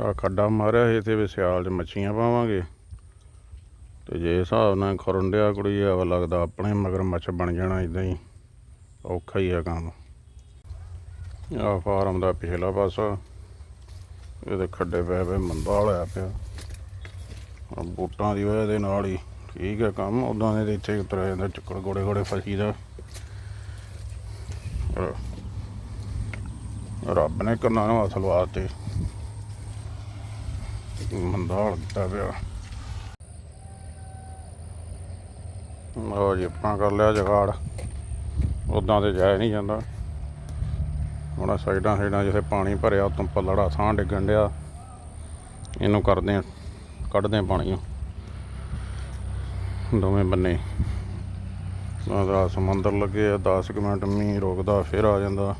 ਆ ਖੱਡਾ ਮਾਰਿਆ ਸੀ ਤੇ ਵੀ ਸਿਆਲ 'ਚ ਮੱਛੀਆਂ ਪਾਵਾਂਗੇ। ਤੇ ਜੇ ਹਿਸਾਬ ਨਾਲ ਖੁਰਨ ਕੁੜੀ ਆ ਲੱਗਦਾ ਆਪਣੇ ਮਗਰ ਮੱਛ ਬਣ ਜਾਣਾ ਇਦਾਂ ਹੀ। ਔਖਾ ਹੀ ਆ ਕੰਮ। ਆ ਫਾਰਮ ਦਾ ਪਿਛਲਾ ਪਾਸਾ। ਇਹਦੇ ਖੱਡੇ ਪੈ ਪਏ ਮੰਦਾ ਹੋਇਆ ਪਿਆ। ਆਹ ਬੂਟਾਂ ਦੀ ਵਜ੍ਹਾ ਦੇ ਨਾਲ ਹੀ ਠੀਕ ਹੈ ਕੰਮ। ਉਦਾਂ ਦੇ ਤਾਂ ਇੱਥੇ ਉਤਰਿਆ ਜਾਂਦਾ ਚੱਕਰ ਗੋੜੇ ਗੋੜੇ ਫਸੀ ਦਾ। ਰੱਬ ਨੇ ਕਰਨਾ ਨੂੰ ਅਸਲ ਵਾਸਤੇ ਮੰਦਾ ਹਾਲ ਕੀਤਾ ਪਿਆ। ਲਓ ਜੀ ਆਪਾਂ ਕਰ ਲਿਆ ਜਗਾੜ। ਉਦਾਂ ਤੇ ਜਾਇਆ ਨਹੀਂ ਜਾਂਦਾ। ਹੁਣ ਸਾਈਡਾਂ ਸਾਈਡਾਂ ਜਿੱਥੇ ਪਾਣੀ ਭਰਿਆ, ਉਤੋਂ ਪੱਲੜਾ ਥਾਂ ਡਿੱਗਣ ਡਿਆ। ਇਹਨੂੰ ਕਰਦੇ ਆ, ਕੱਢਦੇ ਆ ਪਾਣੀ ਦੋਵੇਂ ਬੰਨੇ। ਉਹਦਾ ਸਮੁੰਦਰ ਲੱਗੇ ਆ 10 ਕੁ ਮਿੰਟ ਮੀਂਹ ਰੁਕਦਾ, ਫਿਰ ਆ ਜਾਂਦਾ।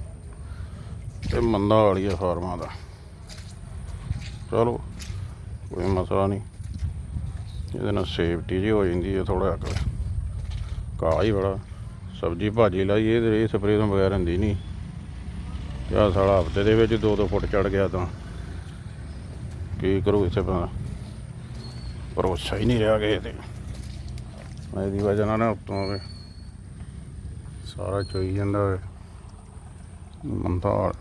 ਤੇ ਮੰਦਾ ਵਾਲੀ ਆ ਫਾਰਮਾਂ ਦਾ। ਚਲੋ। ਕੋਈ ਮਸਲਾ ਨਹੀਂ। ਇਹਦੇ ਨਾਲ ਸੇਫਟੀ ਜੀ ਹੋ ਜਾਂਦੀ ਹੈ ਥੋੜਾ ਜਿਹਾ ਕਾਲਾ ਹੀ ਬੜਾ। ਸਬਜੀ ਭਾਜੀ ਲਾਈ, ਇਹ ਤੇ ਸਪਰੇਅ ਤੋਂ ਬਗੈਰ ਹੁੰਦੀ ਨਹੀਂ। ਤੇ ਆਹ ਸਾਲਾ ਹਫ਼ਤੇ ਦੇ ਵਿੱਚ 2-2 ਫੁੱਟ ਚੜ ਗਿਆ ਤਾਂ। ਕੀ ਕਰੂ ਇਸੇ ਤਰ੍ਹਾਂ ਭਰੋਸਾ ਹੀ ਨਹੀਂ ਰਿਹਾ ਕਿਸੇ ਤੇ। ਇਹਦੀ ਵਜ੍ਹਾ ਨਾਲ ਨਾ ਉੱਤੋਂ ਵੀ ਸਾਰਾ ਚੋਈ ਜਾਂਦਾ ਵੇ। ਮੰਦਾ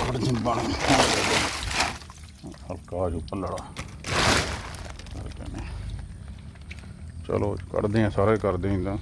ਖੜ ਜੰਬਾਂ ਹਲਕਾ ਜਿਹਾ ਪੱਲੜਾ ਚਲੋ ਕੱਢਦੇ ਆ ਸਾਰੇ ਕਰਦੇ ਆਂ ਤਾਂ।